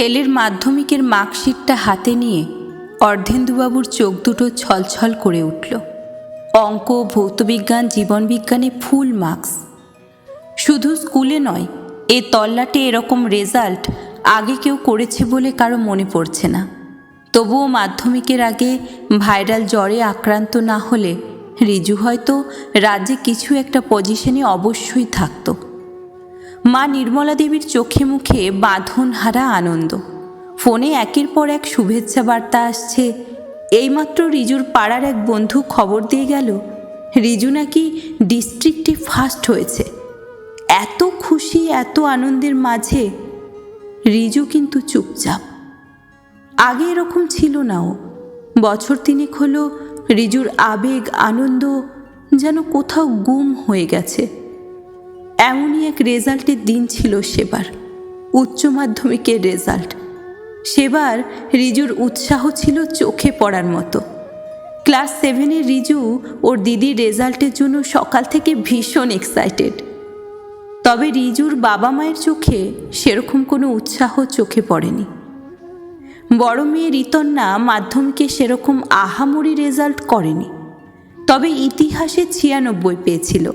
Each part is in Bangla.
ছেলের মাধ্যমিকের মার্কশিটটা হাতে নিয়ে অর্ধেন্দুবাবুর চোখ দুটো ছলছল করে উঠল। অঙ্ক, ভৌতবিজ্ঞান, জীবনবিজ্ঞানে ফুল মার্কস। শুধু স্কুলে নয়, এ তল্লাটে এরকম রেজাল্ট আগে কেউ করেছে বলে কারও মনে পড়ছে না। তবুও মাধ্যমিকের আগে ভাইরাল জ্বরে আক্রান্ত না হলে রিজু হয়তো রাজ্যে কিছু একটা পজিশনে অবশ্যই থাকতো। মা নির্মলা দেবীর চোখে মুখে বাঁধন হারা আনন্দ। ফোনে একের পর এক শুভেচ্ছা বার্তা আসছে। এইমাত্র রিজুর পাড়ার এক বন্ধু খবর দিয়ে গেল, রিজু নাকি ডিস্ট্রিক্টে ফার্স্ট হয়েছে। এত খুশি, এত আনন্দের মাঝে। রিজু কিন্তু চুপচাপ। আগে এরকম ছিল না ও। বছর তিনেক হলো রিজুর আবেগ, আনন্দ যেন কোথাও গুম হয়ে গেছে। এমনই এক রেজাল্টের দিন ছিল সেবার, উচ্চ মাধ্যমিকের রেজাল্ট। সেবার রিজুর উৎসাহ ছিল চোখে পড়ার মতো। ক্লাস সেভেনের রিজু ওর দিদির রেজাল্টের জন্য সকাল থেকে ভীষণ এক্সাইটেড। তবে রিজুর বাবা মায়ের চোখে সেরকম কোনো উৎসাহ চোখে পড়েনি। বড় মেয়ে রিতন্না মাধ্যমিকে সেরকম আহামরি রেজাল্ট করেনি। তবে ইতিহাসে ছিয়ানব্বই পেয়েছিল।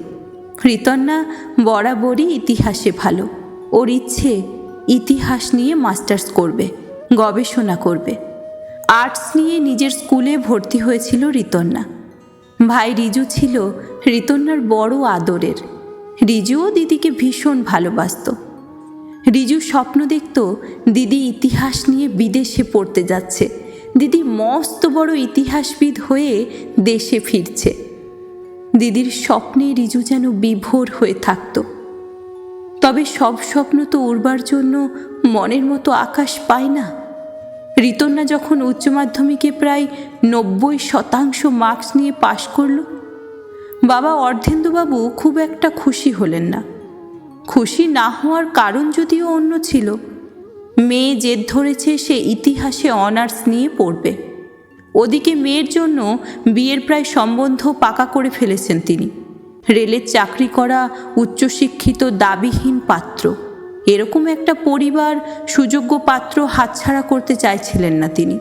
ঋতন্না বরাবরই ইতিহাসে ভালো। ওর ইচ্ছে ইতিহাস নিয়ে মাস্টার্স করবে, গবেষণা করবে। আর্টস নিয়ে নিজের স্কুলে ভর্তি হয়েছিল ঋতন্না ভাই রিজু ছিল ঋতন্নার বড় আদরের। রিজুও দিদিকে ভীষণ ভালোবাসত। রিজু স্বপ্ন দেখত, দিদি ইতিহাস নিয়ে বিদেশে পড়তে যাচ্ছে। দিদি মস্ত বড় ইতিহাসবিদ হয়ে দেশে ফিরছে। দিদির স্বপ্নে রিজু যেন বিভোর হয়ে থাকত। তবে সব স্বপ্ন তো উড়বার জন্য মনের মতো আকাশ পায় না। ঋতন্না যখন উচ্চ মাধ্যমিকে প্রায় নব্বই শতাংশ মার্কস নিয়ে পাশ করল, বাবা অর্ধেন্দুবাবু খুব একটা খুশি হলেন না। খুশি না হওয়ার কারণ যদিও অন্য ছিল, মেয়ে জেদ ধরেছে সে ইতিহাসে অনার্স নিয়ে পড়বে। ওদিকে মেয়ের জন্য বিয়ের প্রায় সম্বন্ধ পাকা করে ফেলেছেন তিনি। রেলের চাকরি করা উচ্চশিক্ষিত দাবিহীন পাত্র। এরকম একটা পরিবার সুযোগ্য পাত্র হাতছাড়া করতে চাইছিলেন না তিনি।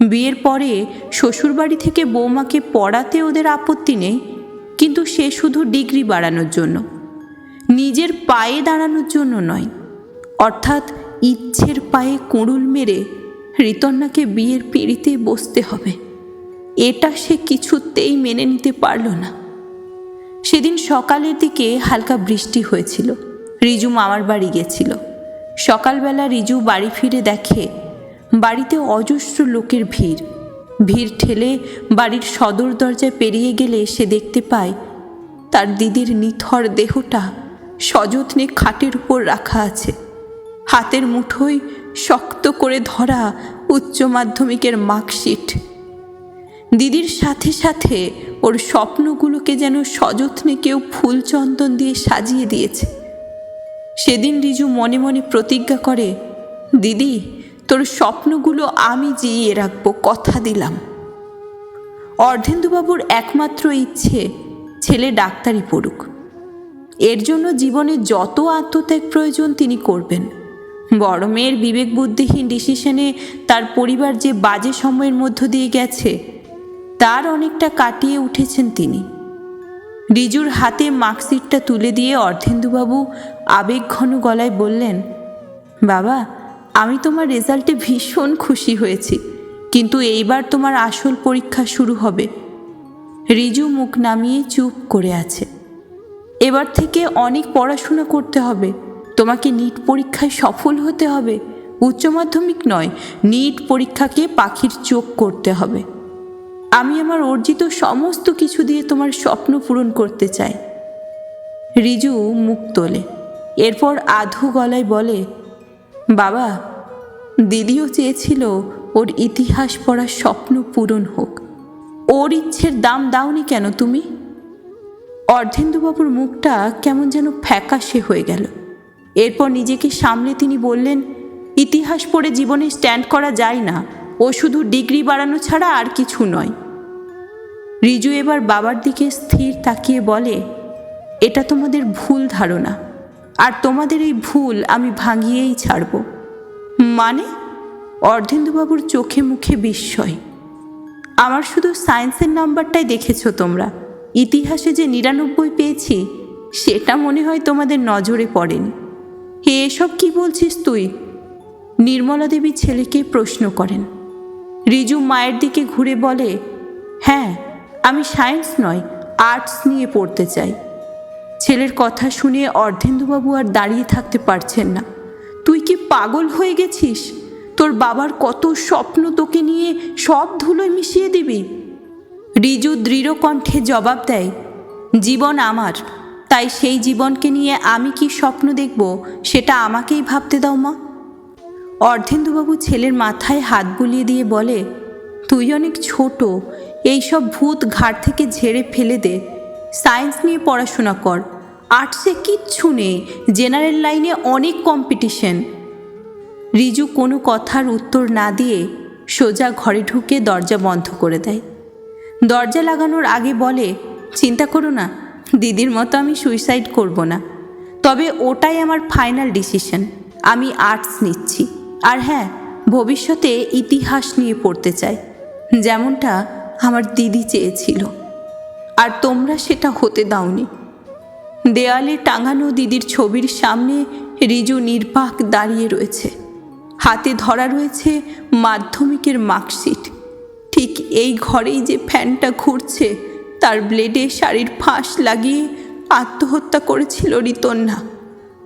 বিয়ের পরে শ্বশুরবাড়ি থেকে বৌমাকে পড়াতে ওদের আপত্তি নেই, কিন্তু সে শুধু ডিগ্রি বাড়ানোর জন্য। নিজের পায়ে দাঁড়ানোর জন্য নয়, অর্থাৎ ইচ্ছের পায়ে কুড়ুল মেরে ঋতন্নাকে বিয়ের পিড়িতে বসতে হবে। এটা সে কিছুতেই মেনে নিতে পারল না। সেদিন সকালের দিকে হালকা বৃষ্টি হয়েছিল। রিজু মামার বাড়ি গেছিল। সকালবেলা রিজু বাড়ি ফিরে দেখে বাড়িতে অজস্র লোকের ভিড়। ভিড় ঠেলে বাড়ির সদর দরজায় পেরিয়ে গেলে সে দেখতে পায়, তার দিদির নিথর দেহটা সযত্নে খাটের উপর রাখা আছে। হাতের মুঠোয় শক্ত করে ধরা উচ্চ মাধ্যমিকের মার্কশিট। দিদির সাথে সাথে ওর স্বপ্নগুলোকে যেন সযত্নে কেউ ফুল চন্দন দিয়ে সাজিয়ে দিয়েছে। সেদিন রিজু মনে মনে প্রতিজ্ঞা করে, দিদি, তোর স্বপ্নগুলো আমি জিইয়ে রাখব, কথা দিলাম। অর্ধেন্দুবাবুর একমাত্র ইচ্ছে, ছেলে ডাক্তারি পড়ুক। এর জন্য জীবনে যত আত্মত্যাগ প্রয়োজন তিনি করবেন। বড় মেয়ের বিবেক বুদ্ধিহীন ডিসিশনে তার পরিবার যে বাজে সময়ের মধ্য দিয়ে গেছে, তার অনেকটা কাটিয়ে উঠেছেন তিনি। রিজুর হাতে মার্কশিটটা তুলে দিয়ে অর্ধেন্দুবাবু আবেগঘন গলায় বললেন, বাবা, আমি তোমার রেজাল্টে ভীষণ খুশি হয়েছি, কিন্তু এইবার তোমার আসল পরীক্ষা শুরু হবে। রিজু মুখ নামিয়ে চুপ করে আছে। এবার থেকে অনেক পড়াশোনা করতে হবে, তোমাকে নিট পরীক্ষায় সফল হতে হবে। উচ্চ মাধ্যমিক নয় নিট পরীক্ষাকে পাখির চোখ করতে হবে। আমি আমার অর্জিত সমস্ত কিছু দিয়ে তোমার স্বপ্ন পূরণ করতে চাই। রিজু মুখ তোলে, এরপর আধু গলায় বলে, বাবা, দিদিও চেয়েছিল ওর ইতিহাস পড়ার স্বপ্ন পূরণ হোক। ওর ইচ্ছের দাম দাওনি কেন তুমি? অর্ধেন্দুবাবুর মুখটা কেমন যেন ফ্যাকাশে হয়ে গেল। এরপর নিজেকে সামনে তিনি বললেন, ইতিহাস পড়ে জীবনে স্ট্যান্ড করা যায় না। ও শুধু ডিগ্রি বাড়ানো ছাড়া আর কিছু নয়। রিজু এবার বাবার দিকে স্থির তাকিয়ে বলে, এটা তোমাদের ভুল ধারণা। আর তোমাদের এই ভুল আমি ভাঙিয়েই ছাড়ব। মানে? অর্ধেন্দুবাবুর চোখে মুখে বিস্ময়। আমার শুধু সায়েন্সের নাম্বারটাই দেখেছ তোমরা। ইতিহাসে যে নিরানব্বই পেয়েছি, সেটা মনে হয় তোমাদের নজরে পড়েনি। এসব কি বলছিস তুই? নির্মলা দেবী ছেলেকে প্রশ্ন করেন। রিজু মায়ের দিকে ঘুরে বলে হ্যাঁ আমি সায়েন্স নয়, আর্টস নিয়ে পড়তে চাই। ছেলের কথা শুনে অর্ধেন্দুবাবু আর দাঁড়িয়ে থাকতে পারছেন না। তুই কি পাগল হয়ে গেছিস? তোর বাবার কত স্বপ্ন তোকে নিয়ে সব ধুলোয় মিশিয়ে দিবি? রিজু দৃঢ় কণ্ঠে জবাব দেয়, জীবন আমার তাই সেই জীবনকে নিয়ে আমি কি স্বপ্ন দেখব, সেটা আমাকেই ভাবতে দাও মা। অর্ধেন্দুবাবু ছেলের মাথায় হাত বুলিয়ে দিয়ে বলে, তুই অনেক ছোট, এইসব ভূত ঘাট থেকে ঝেড়ে ফেলে দে। সায়েন্স নিয়ে পড়াশোনা কর। আর্টসে কিচ্ছু নেই, জেনারেল লাইনে অনেক কম্পিটিশন। রিজু কোনো কথার উত্তর না দিয়ে সোজা ঘরে ঢুকে দরজা বন্ধ করে দেয়। দরজা লাগানোর আগে বলে, চিন্তা করো না দিদির মতো আমি সুইসাইড করব না। তবে ওটাই আমার ফাইনাল ডিসিশন আমি আর্টস নিচ্ছি। আর হ্যাঁ ভবিষ্যতে ইতিহাস নিয়ে পড়তে চাই। যেমনটা আমার দিদি চেয়েছিল। আর তোমরা সেটা হতে দাওনি। দেয়ালে টাঙানো দিদির ছবির সামনে রিজু নির্বাক দাঁড়িয়ে রয়েছে। হাতে ধরা রয়েছে মাধ্যমিকের মার্কশিট ঠিক এই ঘরেই যে ফ্যানটা ঘুরছে তার ব্লেডে শাড়ির ফাঁস লাগিয়ে আত্মহত্যা করেছিল রিতন্না।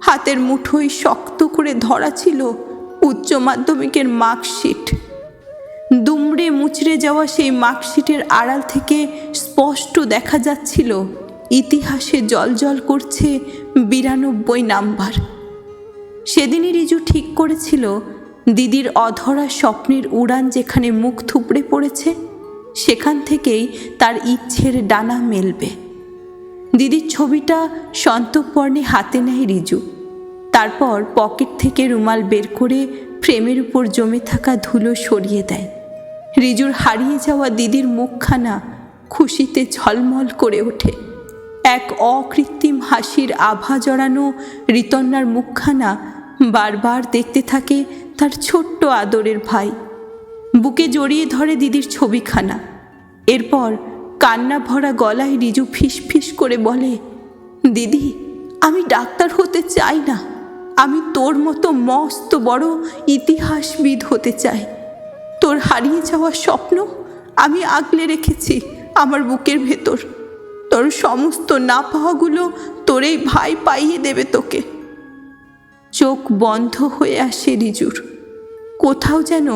হাতের মুঠোয় শক্ত করে ধরা ছিল উচ্চ মাধ্যমিকের মার্কশিট। দুমড়ে মুচড়ে যাওয়া সেই মার্কশিটের আড়াল থেকে স্পষ্ট দেখা যাচ্ছিল, ইতিহাসে জলজল করছে বিরানব্বই নাম্বার। সেদিনই রিজু ঠিক করেছিল, দিদির অধরা স্বপ্নের উড়ান যেখানে মুখ থুবড়ে পড়েছে সেখান থেকেই তার ইচ্ছের ডানা মেলবে। দিদির ছবিটা সন্তপর্ণে হাতে নেয় রিজু। তারপর পকেট থেকে রুমাল বের করে ফ্রেমের উপর জমে থাকা ধুলো সরিয়ে দেয়। রিজুর হারিয়ে যাওয়া দিদির মুখখানা খুশিতে ঝলমল করে ওঠে। এক অকৃত্রিম হাসির আভা জড়ানো রিতন্নার মুখখানা বারবার দেখতে থাকে তার ছোট্ট আদরের ভাই। বুকে জড়িয়ে ধরে দিদির ছবিখানা। এরপর কান্না ভরা গলায় রিজু ফিস ফিস করে বলে, দিদি, আমি ডাক্তার হতে চাই না। আমি তোর মতো মস্ত বড় ইতিহাসবিদ হতে চাই। তোর হারিয়ে যাওয়া স্বপ্ন আমি আগলে রেখেছি আমার বুকের ভেতর। তোর সমস্ত না পাওয়াগুলো তোর এই ভাই পাইয়ে দেবে তোকে। চোখ বন্ধ হয়ে আসে রিজুর। কোথাও যেন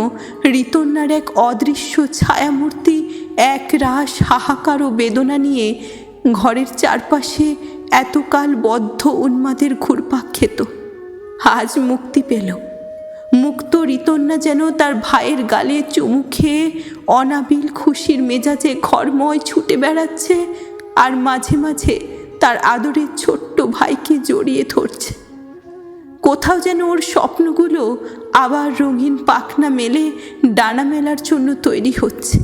ঋতন্যার এক অদৃশ্য ছায়ামূর্তি এক রাস হাহাকার ও বেদনা নিয়ে ঘরের চারপাশে এতকাল বদ্ধ উন্মাদের ঘুরপাক খেত। আজ মুক্তি পেল। মুক্ত ঋতন্যা যেন তার ভাইয়ের গালে চুমু খেয়ে অনাবিল খুশির মেজাজে ঘরময় ছুটে বেড়াচ্ছে আর মাঝে মাঝে তার আদরের ছোট্ট ভাইকে জড়িয়ে ধরছে। কোথাও যেন ওর স্বপ্নগুলো আবার রঙিন পাখনা মেলে ডানা মেলার জন্য তৈরি হচ্ছে।